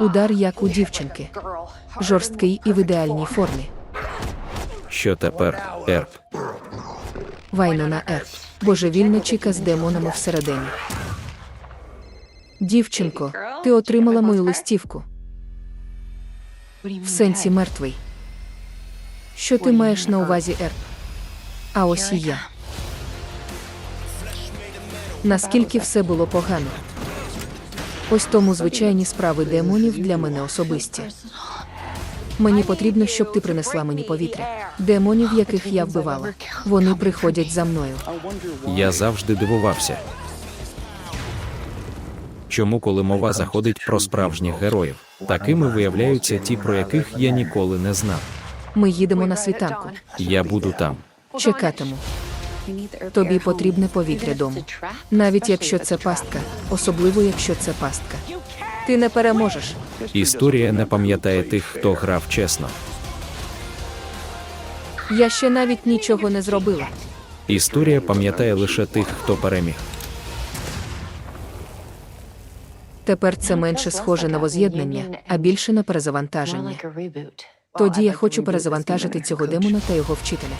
Удар як у дівчинки. Жорсткий і в ідеальній формі. Що тепер, Ерп? Вайнона Ерп. Божевільна чіка з демонами всередині. Дівчинко, ти отримала мою листівку. В сенсі мертвий. Що ти маєш на увазі, Ерп? А ось і я. Наскільки все було погано. Ось тому звичайні справи демонів для мене особисті. Мені потрібно, щоб ти принесла мені повітря. Демонів, яких я вбивала. Вони приходять за мною. Я завжди дивувався. Чому, коли мова заходить про справжніх героїв, такими виявляються ті, про яких я ніколи не знав. Ми їдемо на світанку. Я буду там. Чекатиму. Тобі потрібне повітря дому. Навіть якщо це пастка, особливо якщо це пастка. Ти не переможеш. Історія не пам'ятає тих, хто грав чесно. Я ще навіть нічого не зробила. Історія пам'ятає лише тих, хто переміг. Тепер це менше схоже на воз'єднання, а більше на перезавантаження. Тоді я хочу перезавантажити цього демона та його вчителя.